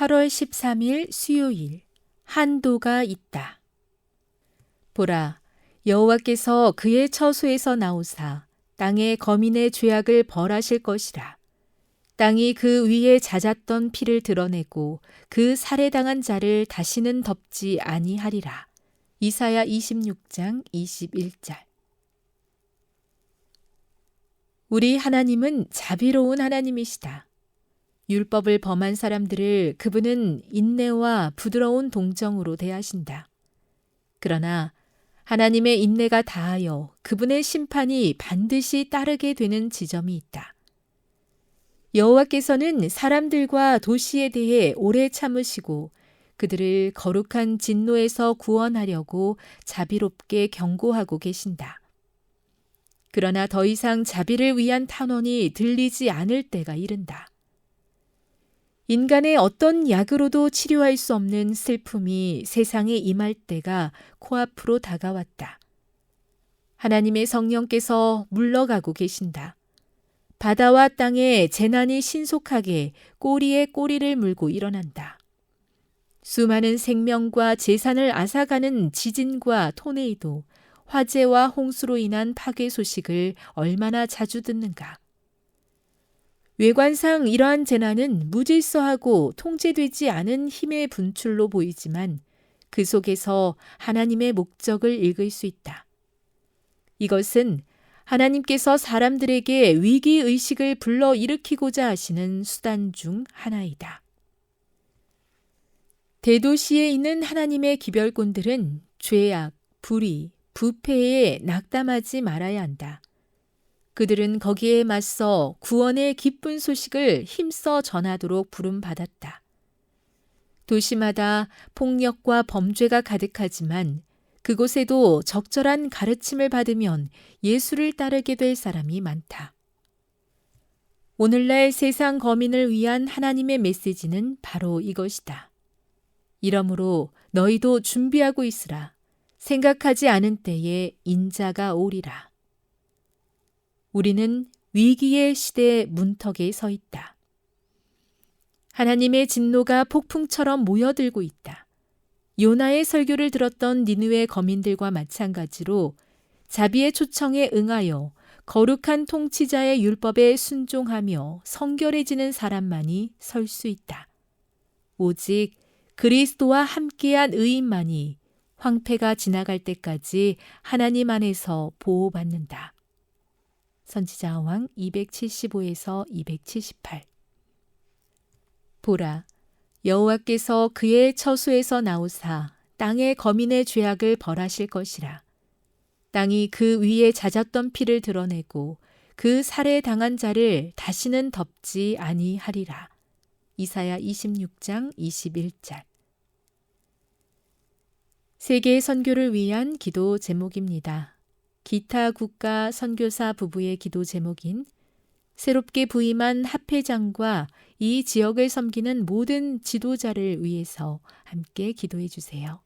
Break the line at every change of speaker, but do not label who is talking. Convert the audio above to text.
8월 13일 수요일 한도가 있다. 보라 여호와께서 그의 처소에서 나오사 땅의 거민의 죄악을 벌하실 것이라. 땅이 그 위에 잦았던 피를 드러내고 그 살해당한 자를 다시는 덮지 아니하리라. 이사야 26장 21절 우리 하나님은 자비로운 하나님이시다. 율법을 범한 사람들을 그분은 인내와 부드러운 동정으로 대하신다. 그러나 하나님의 인내가 다하여 그분의 심판이 반드시 따르게 되는 지점이 있다. 여호와께서는 사람들과 도시에 대해 오래 참으시고 그들을 거룩한 진노에서 구원하려고 자비롭게 경고하고 계신다. 그러나 더 이상 자비를 위한 탄원이 들리지 않을 때가 이른다. 인간의 어떤 약으로도 치료할 수 없는 슬픔이 세상에 임할 때가 코앞으로 다가왔다. 하나님의 성령께서 물러가고 계신다. 바다와 땅에 재난이 신속하게 꼬리에 꼬리를 물고 일어난다. 수많은 생명과 재산을 앗아가는 지진과 토네이도, 화재와 홍수로 인한 파괴 소식을 얼마나 자주 듣는가. 외관상 이러한 재난은 무질서하고 통제되지 않은 힘의 분출로 보이지만 그 속에서 하나님의 목적을 읽을 수 있다. 이것은 하나님께서 사람들에게 위기 의식을 불러 일으키고자 하시는 수단 중 하나이다. 대도시에 있는 하나님의 기별꾼들은 죄악, 불의, 부패에 낙담하지 말아야 한다. 그들은 거기에 맞서 구원의 기쁜 소식을 힘써 전하도록 부름받았다. 도시마다 폭력과 범죄가 가득하지만 그곳에도 적절한 가르침을 받으면 예수를 따르게 될 사람이 많다. 오늘날 세상 거민을 위한 하나님의 메시지는 바로 이것이다. 이러므로 너희도 준비하고 있으라. 생각하지 않은 때에 인자가 오리라. 우리는 위기의 시대의 문턱에 서 있다. 하나님의 진노가 폭풍처럼 모여들고 있다. 요나의 설교를 들었던 니느웨 거민들과 마찬가지로 자비의 초청에 응하여 거룩한 통치자의 율법에 순종하며 성결해지는 사람만이 설 수 있다. 오직 그리스도와 함께한 의인만이 황폐가 지나갈 때까지 하나님 안에서 보호받는다. 선지자 왕 275에서 278 보라 여호와께서 그의 처소에서 나오사 땅의 거민의 죄악을 벌하실 것이라. 땅이 그 위에 잦았던 피를 드러내고 그 살해 당한 자를 다시는 덮지 아니하리라. 이사야 26장 21절. 세계 선교를 위한 기도 제목입니다. 기타 국가 선교사 부부의 기도 제목인 새롭게 부임한 합회장과 이 지역을 섬기는 모든 지도자를 위해서 함께 기도해 주세요.